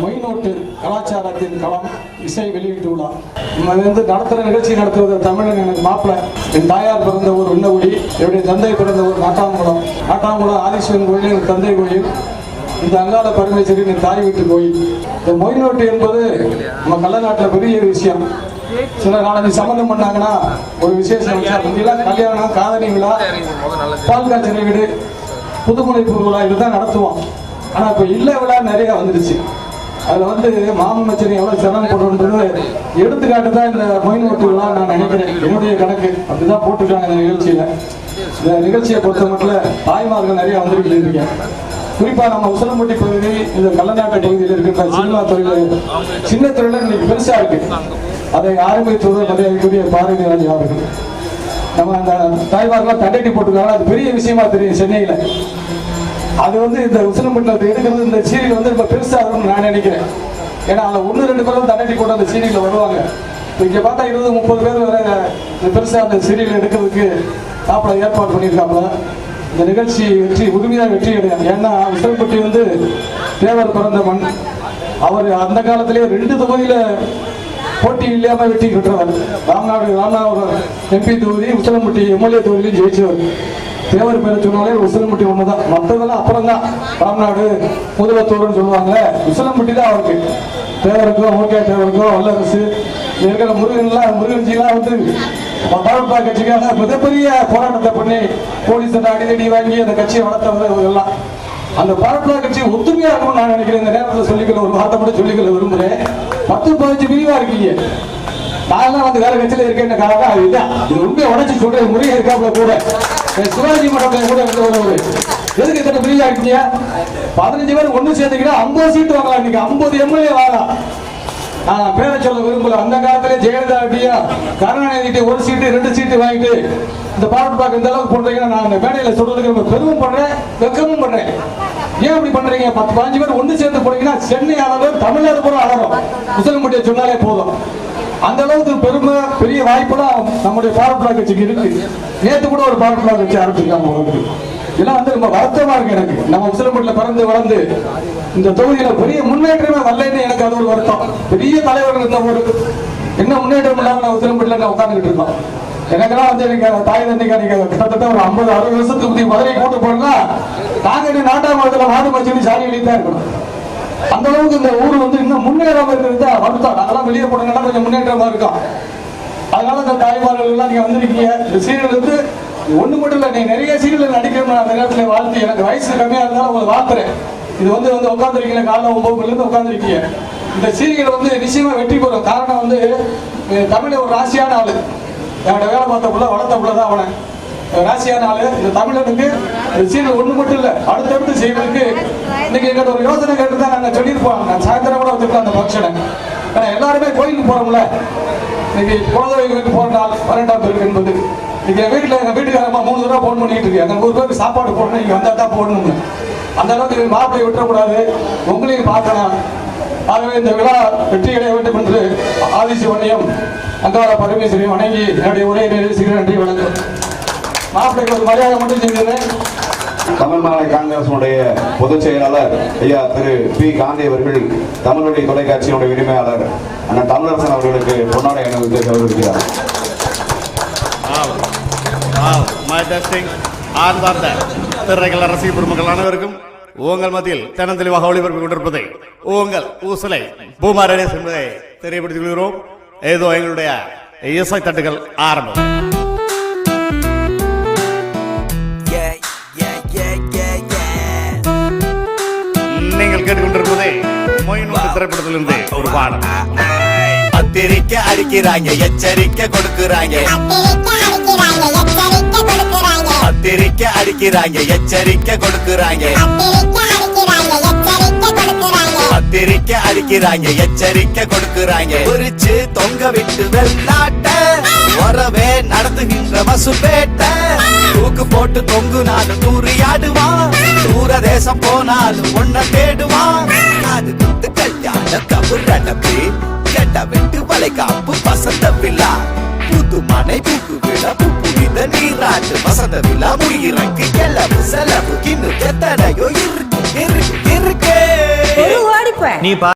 மொய்நோட்டு கலாச்சாரத்தின் களம் இசை வெளியீட்டு விழா. இது வந்து நடத்துகிற நிகழ்ச்சி நடத்துவது தமிழன் எனக்கு மாப்பிள்ள என் தாயார் பிறந்த ஊர் விண்ணகுடி என்னுடைய தந்தை பிறந்த ஊர் நாட்டாங்குளம். நாட்டாங்குளம் ஆதீஸ்வரன் கோயில் என் தந்தை கோயில். இந்த அங்காள பரமேஸ்வரி என் தாய் வீட்டு கோயில். இந்த மொய்நோட்டு என்பது நம்ம கள்ளநாட்டில் பெரிய விஷயம். சில நாளைக்கு சம்மந்தம் பண்ணாங்கன்னா ஒரு விசேஷம் கல்யாணம் காதணி விழா பால் காய்ச்சல் வீடு புதுமுனை விழா இதுதான் நடத்துவோம். ஆனால் இப்போ இல்லை விழா நிறைய வந்துடுச்சு. அதில் வந்து மாமன் மச்சனி எவ்வளவு சிரமம் போடுறது எடுத்துக்காட்டு தான் இந்த மொயின் விழா நான் நினைக்கிறேன். என்னுடைய கணக்கு. அப்படிதான் போட்டிருக்காங்க இந்த நிகழ்ச்சியில். இந்த நிகழ்ச்சியை பொறுத்த மட்டும் தாய்மார்கள் நிறைய வந்துட்டு இருக்கேன் குறிப்பாக நம்ம உசலம்பட்டி பகுதி இந்த கள்ளநாட்டை பகுதியில் இருக்கின்ற சினிமா தொழில் சின்ன தொழில் இன்னைக்கு பெருசாக இருக்கு. அதை ஆரம்பித்தது மரியாதைக்குரிய பாரதி அவர்கள். நம்ம அந்த தாய்மார்கள்லாம் தண்டட்டி போட்டிருக்காங்க. அது பெரிய விஷயமா தெரியும் சென்னையில். அது வந்து இந்த உசிலம்பட்டில் எடுக்கிறது இந்த சீரியல் வந்து ரொம்ப பெருசாகும்னு நான் நினைக்கிறேன். ஏன்னா அதில் ஒன்று ரெண்டு பேரும் தண்டட்டி கூட அந்த சீரியலில் வருவாங்க. இப்போ இங்கே பார்த்தா இருபது முப்பது பேர் வர இந்த பெருசாக அந்த சீரியல் எடுக்கிறதுக்கு சாப்பிட ஏற்பாடு பண்ணியிருக்காப்புல. இந்த நிகழ்ச்சி வெற்றி உரிமையாக வெற்றி கிடையாது. ஏன்னா உசிலம்பட்டி வந்து தேவர் பிறந்த மண். அவர் அந்த காலத்திலேயே ரெண்டு தொகுதியில் போட்டி இல்லாமல் வெற்றி பெற்றவர். ராம்நாடு ராமநாதபுரம் எம்பி தொகுதி உசிலம்பட்டி எம்எல்ஏ தொகுதியிலும் ஜெயிச்சவர். தேவர் பேரை சொன்னாலே உசிலம்பட்டி ஒண்ணுதான். மற்றதெல்லாம் அப்புறம் தான் ராம்நாடு முதலத்தூர்னு சொல்லுவாங்க உசிலம்பட்டி தான் அவருக்கு. தேவருக்கும் ஓகே தேவருக்கும் வல்லரசு. இருக்கிற முருகன்லாம் முருகன்ஜிலாம் வந்து பாஜக கட்சிக்காக மிகப்பெரிய போராட்டத்தை பண்ணி போலீஸ் அடிதடி வாங்கி அந்த கட்சியை வளர்த்தவர் இவங்கெல்லாம். அந்த பாரத்லா கட்சி ஒத்துமையா இருக்கும்னு நான் நினைக்கிறேன். இந்த நேரத்தில் சொல்லிக்கல ஒரு வார்த்தை மட்டும் சொல்லிக்கல விரும்புறேன். பத்து பதினஞ்சு பிரிவா இருக்கீங்க நான் வந்து வேற கட்சியில இருக்கேன்னு காரணம் அது இல்ல. இது உண்மையை உடச்சு சொல்ற முறையே இருக்காப்புல கூட. சிவாஜி மண்டபத்துல கூட வந்து ஒரு எதுக்கு இத்தனை பிரிவா இருக்கீங்க? பதினஞ்சு பேர் ஒண்ணு சேர்ந்துக்கிட்டா ஐம்பது சீட்டு வாங்கலாம் இன்னைக்கு. ஐம்பது எம்எல்ஏ வாங்கலாம். பேரை சொல்ல விரும்பல. அந்த காலத்துல ஜெயலலிதா அப்படியா? கருணாநிதி ஒரு சீட்டு ரெண்டு சீட்டு வாங்கிட்டு இந்த பாரத் பார்க்க இந்த அளவுக்கு பண்றீங்கன்னா நான் அந்த மேடையில சொல்றதுக்கு ரொம்ப பெருமும் பண்றேன் வெக்கமும் பண்றேன். ஏன் அப்படி பண்றீங்க? பத்து பதினஞ்சு பேர் ஒன்று சேர்ந்து போனீங்கன்னா சென்னை அளவு தமிழ்நாடு பூரா ஆளணும் முசலம்பட்டியை சொன்னாலே போதும். அந்த அளவுக்கு பெருமை பெரிய வாய்ப்பெல்லாம் நம்முடைய பாரட் பிளாக் கட்சிக்கு இருக்கு. நேத்து கூட ஒரு பாரட் பிளாக் கட்சி ஆரம்பிச்சிருக்காங்க உங்களுக்கு இதெல்லாம் வந்து ரொம்ப வருத்தமா இருக்கு எனக்கு. நம்ம உசிலம்பட்டில பிறந்து வளர்ந்து இந்த தொகுதியில பெரிய முன்னேற்றமே வரலன்னு எனக்கு பெரிய தலைவர் இருந்த ஒரு என்ன முன்னேற்றம் இல்லாமல் நான் உசிலம்பட்டில நான் உட்கார்ந்துட்டு இருக்கோம் எனக்கெல்லாம் வந்து நீங்க தாய் தந்தைக்கு நீங்க கிட்டத்தட்ட ஒரு ஐம்பது அறுபது வருஷத்துக்கு முந்தைய மதுரை கூட்டு போனா நாங்க இந்த நாட்டாமரத்துல மாடு மச்சினி சாரி எழுதி தான் இருக்கணும். அந்த அளவுக்கு இந்த ஊர் வந்து இன்னும் முன்னேறாம இருக்கிறது வருத்தம். நாங்கெல்லாம் வெளியே போனோம்னா கொஞ்சம் முன்னேற்றமா இருக்கும். அதனால இந்த தாய்மார்கள் எல்லாம் நீங்க வந்திருக்கீங்க. இந்த சீரியல் வந்து ஒண்ணு மட்டும் இல்ல நீ நிறைய சீரியல் நடிக்கணும் அந்த நேரத்துல வாழ்த்து எனக்கு வயசு கம்மியா இருந்தாலும் உங்களுக்கு வாழ்த்துறேன். இது வந்து வந்து உட்காந்துருக்கீங்க காலைல ஒன்பது மணிலேருந்து உட்காந்துருக்கீங்க இந்த சீரியல் வந்து நிச்சயமா வெற்றி பெறும். காரணம் வந்து தமிழ் ஒரு ராசியான ஆளு. என்னோட வேலை பார்த்த புள்ள வளர்த்த புள்ளதான் அவனை. ராசியான ஆளு. இந்த தமிழனுக்கு இந்த சீரியல் ஒண்ணு மட்டும் இல்ல அடுத்தடுத்து செய்வதற்கு இன்னைக்கு எங்கிட்ட ஒரு யோசனை கேட்டு தான் நாங்க சொல்லியிருப்போம். நான் சாயந்தரம் கூட வச்சிருக்கோம் அந்த ஃபங்க்ஷனை ஏன்னா எல்லாருமே கோயிலுக்கு போறோம்ல. இன்னைக்கு குலதெய்வங்களுக்கு போற நாள் பன்னெண்டாம் பேருக்கு என்பது. இன்னைக்கு என் வீட்டுல எங்க வீட்டுக்காரமா மூணு தடவை போன் பண்ணிட்டு இருக்கு. அந்த நூறு பேருக்கு சாப்பாடு போடணும் நீங்கள் வந்தா தான் போடணும்னு. அந்த அளவுக்கு மாப்பிள்ளை விட்டுறக்கூடாது. உங்களையும் பார்க்கலாம் ஆகவே இந்த விழா வெற்றி அடைய வேண்டும் என்று ஆதிசிவனையும் அங்காள பரமேஸ்வரியும் வணங்கி என்னுடைய உரையை நிறைவு செய்கிறேன். நன்றி வணக்கம். மாப்பிள்ளைக்கு ஒரு மரியாதை மட்டும் செஞ்சிருந்தேன் தமிழ் மாநில காங்கிரசினுடைய பொதுச் செயலாளர் ஐயா திரு பி. காந்தி அவர்கள் தமிழுடைய தொலைக்காட்சியினுடைய உரிமையாளர் அண்ணன் தமிழரசன் அவர்களுக்கு பொன்னாடை அணிவித்து கௌரவிக்கிறார். ஆர்ந்தார்ந்த திரைகள் ரசிக பெருமக்கள் அனைவருக்கும் உங்கள் மத்தியில் தினம் தெளிவாக ஒளிபரப்பிக் கொண்டிருப்பதை உங்கள் ஊசலை பூமாரே என்பதை தெரியப்படுத்திக் கொள்கிறோம். ஏதோ எங்களுடைய இசை தட்டுகள் ஆரம்பம். நீங்கள் கேட்டுக்கொண்டிருப்பதை மொயின் திரைப்படத்திலிருந்து ஒரு பாடம் பத்திரிக்கை அடிக்கிறாங்க எச்சரிக்கை கொடுக்கறாங்க. பத்திரிக்கை அடிக்கிறாங்க எச்சரிக்கை கொடுக்கறாங்க. பத்திரிக்கை அடிக்கிறாங்க எச்சரிக்கை கொடுக்கறாங்க. குறிச்சு தொங்க விட்டு வெள்ளாட்ட உறவே நடத்துகின்ற மசுப்பேட்ட தூக்கு போட்டு தொங்கு நாளும் தூரியாடுவான். தூர தேசம் போனாலும் ஒன்ன தேடுவான். அது குத்து கல்யாண தபுரடப்பு கெட்ட வெட்டு வளைகாப்பு வசந்த விழா புது மனை புக்கு விழா நீராட்டு வசந்த விழா முயிறக்கு எல்லவு செலவு. இன்னும் எத்தனையோ இருக்கு இருக்கு இருக்கு. நீ பா